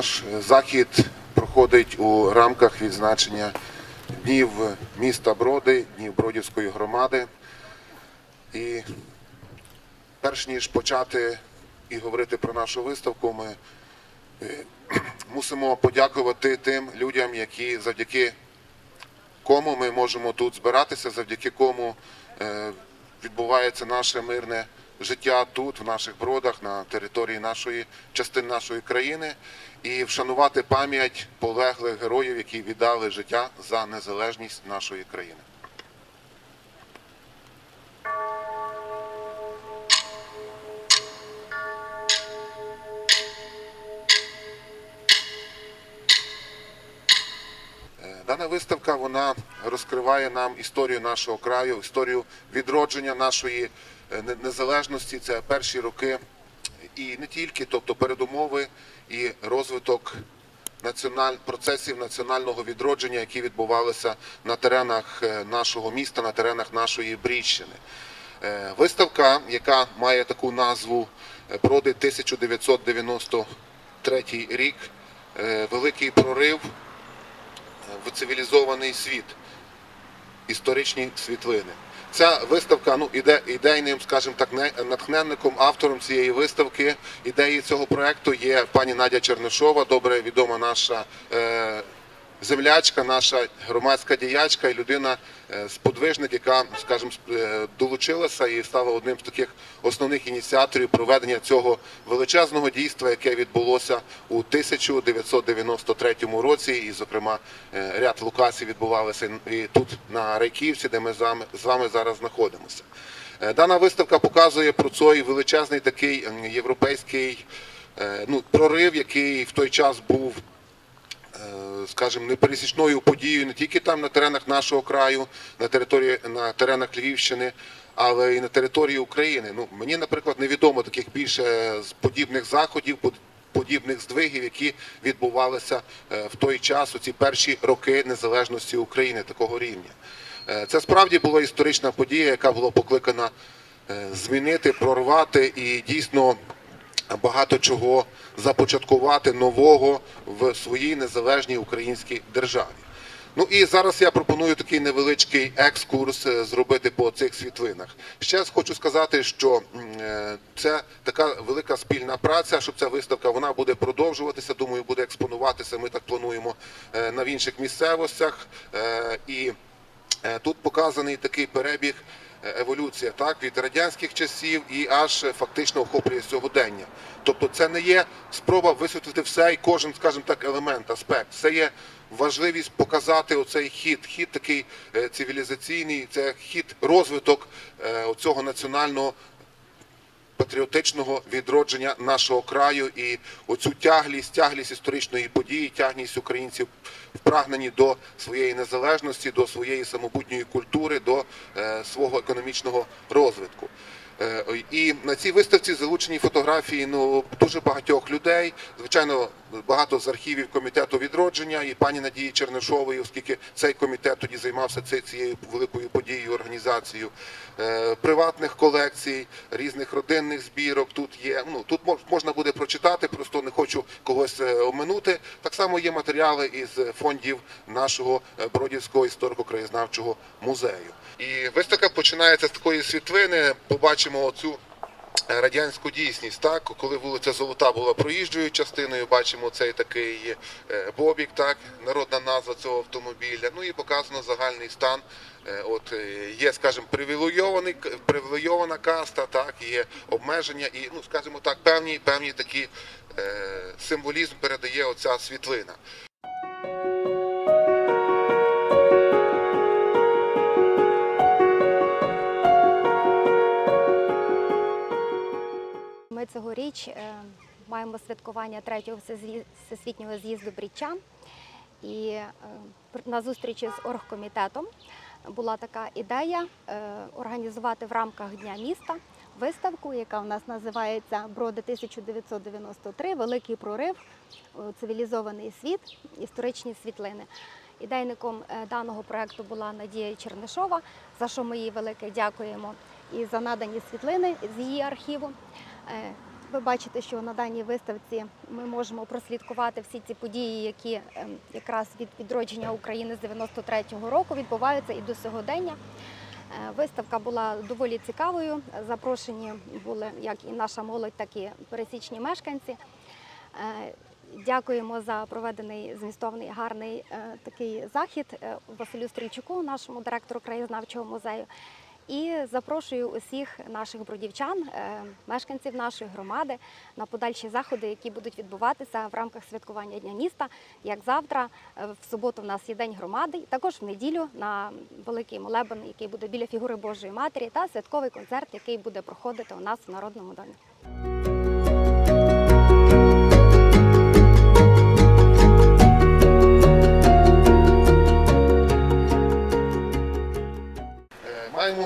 Наш захід проходить у рамках відзначення днів міста Броди, днів Бродівської громади. І перш ніж почати і говорити про нашу виставку, ми е, мусимо подякувати тим людям, які завдяки кому ми можемо тут збиратися, завдяки кому е, відбувається наше мирне життя тут, в наших бродах, на території нашої частини нашої країни, і вшанувати пам'ять полеглих героїв, які віддали життя за незалежність нашої країни. Е, Дана виставка вона розкриває нам історію нашого краю, історію відродження нашої незалежності. Це перші роки і не тільки, тобто передумови і розвиток національ... процесів національного відродження, які відбувалися на теренах е, нашого міста, на теренах нашої Брідщини. Е, Виставка, яка має таку назву е, Броди 1993 рік, е, великий прорив в цивілізований світ, історичні світлини. Ця виставка ну, іде ідейним, скажімо так, не- натхненником, автором цієї виставки, ідеї цього проекту є пані Надя Чернишова, добре відома наша е, землячка, наша громадська діячка і людина е, сподвижник, яка, скажімо, е, долучилася і стала одним з таких основних ініціаторів проведення цього величезного дійства, яке відбулося у 1993 році. І, зокрема, е, ряд локацій відбувалися і тут на Райківці, де ми з вами, зараз знаходимося. Е, Дана виставка показує про цей величезний такий європейський е, ну, прорив, який в той час був е, скажімо, непересічною подією не тільки там на теренах нашого краю, на території на теренах Львівщини, але й на території України. Ну мені, наприклад, невідомо таких більше подібних заходів, подібних здвигів, які відбувалися е, в той час, у ці перші роки незалежності України такого рівня. Е, Це справді була історична подія, яка була покликана е, змінити, прорвати і дійсно багато чого започаткувати нового в своїй незалежній українській державі. Ну і зараз я пропоную такий невеличкий екскурс е, зробити по цих світлинах. Ще хочу сказати, що е, це така велика спільна праця, щоб ця виставка вона буде продовжуватися. Думаю, буде експонуватися. Ми так плануємо е, на інших місцевостях. І Тут показаний такий перебіг еволюція, так від радянських часів і аж фактично охоплює сьогодення. Тобто, це не є спроба висвітлити все і кожен, скажімо так, елемент, аспект. Це є важливість показати оцей хід, хід такий е, цивілізаційний, це хід розвиток е, цього національного патріотичного відродження нашого краю і оцю тяглість, тяглість історичної події, тягність українців в прагненні до своєї незалежності, до своєї самобутньої культури, до свого економічного розвитку. Е, І на цій виставці залучені фотографії ну, дуже багатьох людей. Звичайно, багато з архівів комітету відродження і пані Надії Чернишової, оскільки цей комітет тоді займався цією великою подією, організацією е, приватних колекцій, різних родинних збірок. Тут є. Ну тут можна буде прочитати, просто не хочу когось е, оминути. Так само є матеріали із фондів нашого е, Бродівського історико-краєзнавчого музею. І виставка починається з такої світлини. Побачимо оцю радянську дійсність. Так, коли вулиця Золота була проїжджою частиною, бачимо цей такий е, бобік, так, народна назва цього автомобіля. Ну і показано загальний стан. Е, От е, є, скажімо, привілейований привілейована каста, так, є обмеження, і ну, скажімо так, певні певні такі символізм передає оця світлина. Цьогоріч е, маємо святкування третього всесвітнього з'їзду брічан. І е, на зустрічі з оргкомітетом була така ідея е, організувати в рамках Дня міста виставку, яка у нас називається Броди 1993 Великий прорив цивілізований світ, історичні світлини. Ідейником даного проекту була Надія Чернишова, за що ми їй велике дякуємо і за надані світлини з її архіву. Е, Ви бачите, що на даній виставці ми можемо прослідкувати всі ці події, які ем, якраз від відродження України з 93-го року відбуваються і до сьогодення. Е, Виставка була доволі цікавою. Запрошені були як і наша молодь, так і пересічні мешканці. Е, Дякуємо за проведений змістовний гарний такий захід Василю Стрільчуку, нашому директору краєзнавчого музею. І запрошую усіх наших бродівчан, е, мешканців нашої громади на подальші заходи, які будуть відбуватися в рамках святкування Дня міста. Як завтра, е, в суботу, в нас є День громади, і також в неділю на великий молебен, який буде біля фігури Божої Матері, та святковий концерт, який буде проходити у нас в Народному домі.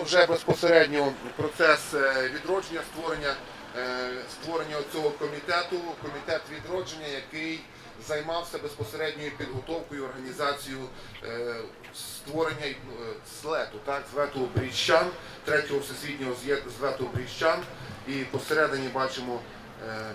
Вже безпосередньо процес е, відродження, створення, е, створення цього комітету, комітет відродження, який займався безпосередньою підготовкою, організацією е, створення слету, так, злету бріщан, третього всесвітнього злету бріщан. І посередині бачимо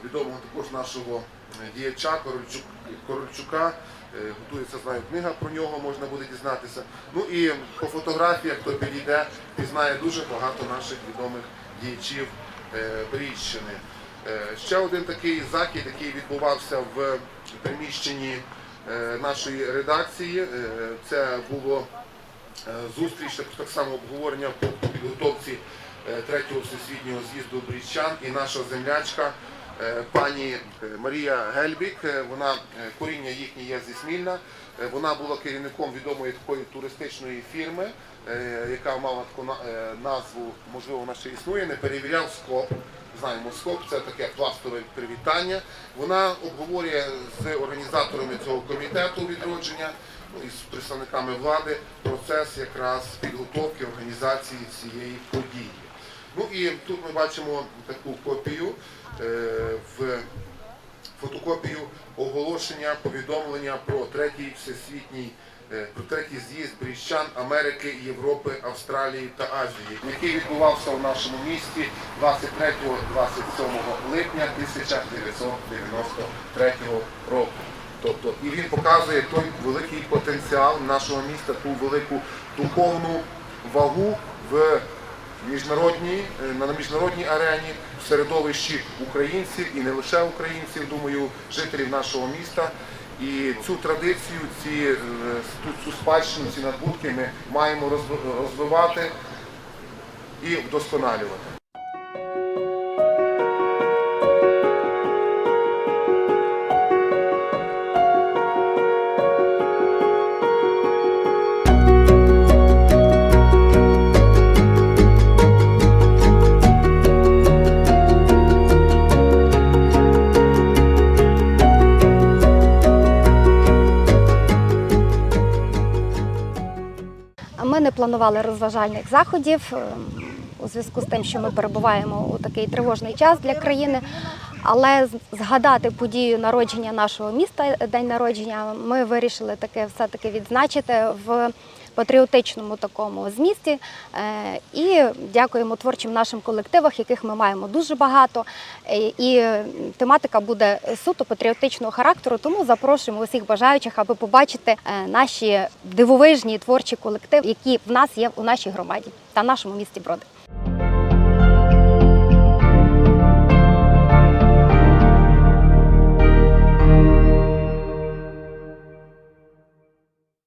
відомого також нашого е, діяча Корольчук, Корольчука. Е, Готується, знаю, книга про нього, можна буде дізнатися. Ну і по фотографіях, хто підійде, пізнає дуже багато наших відомих діячів е, Е, Ще один такий захід, який відбувався в приміщенні е, нашої редакції. Е, Це було е, зустріч, так, само обговорення по підготовці е, третього всесвітнього з'їзду брідчан і наша землячка е, пані е, Марія Гельбік. Е, Вона е, коріння їхнє є зі Смільна. Е, Вона була керівником відомої такої туристичної фірми, е, яка мала таку е, назву, можливо, вона ще існує, не перевіряв скоп. Знаємо, СКОП це таке пластове привітання. Вона обговорює з організаторами цього комітету відродження ну, і з представниками влади процес якраз підготовки організації цієї події. Ну і тут ми бачимо таку копію е, в фотокопію оголошення повідомлення про третій всесвітній е, про третій з'їзд бріщан Америки, Європи, Австралії та Азії, який відбувався у нашому місті 23-27 липня 1993 року. Тобто, і він показує той великий потенціал нашого міста, ту велику духовну вагу в міжнародній, е, на міжнародній арені в середовищі українців і не лише українців, думаю, жителів нашого міста. І цю традицію, ці, е, цю, цю спадщину, ці надбутки ми маємо розвивати і вдосконалювати. Ми планували розважальних заходів ем, у зв'язку з тим, що ми перебуваємо у такий тривожний час для країни. Але згадати подію народження нашого міста, день народження, ми вирішили таке все-таки відзначити в патріотичному такому змісті. Е, І дякуємо творчим нашим колективам, яких ми маємо дуже багато. Е, І тематика буде суто патріотичного характеру, тому запрошуємо усіх бажаючих, аби побачити е, наші дивовижні творчі колективи, які в нас є у нашій громаді та нашому місті Броди.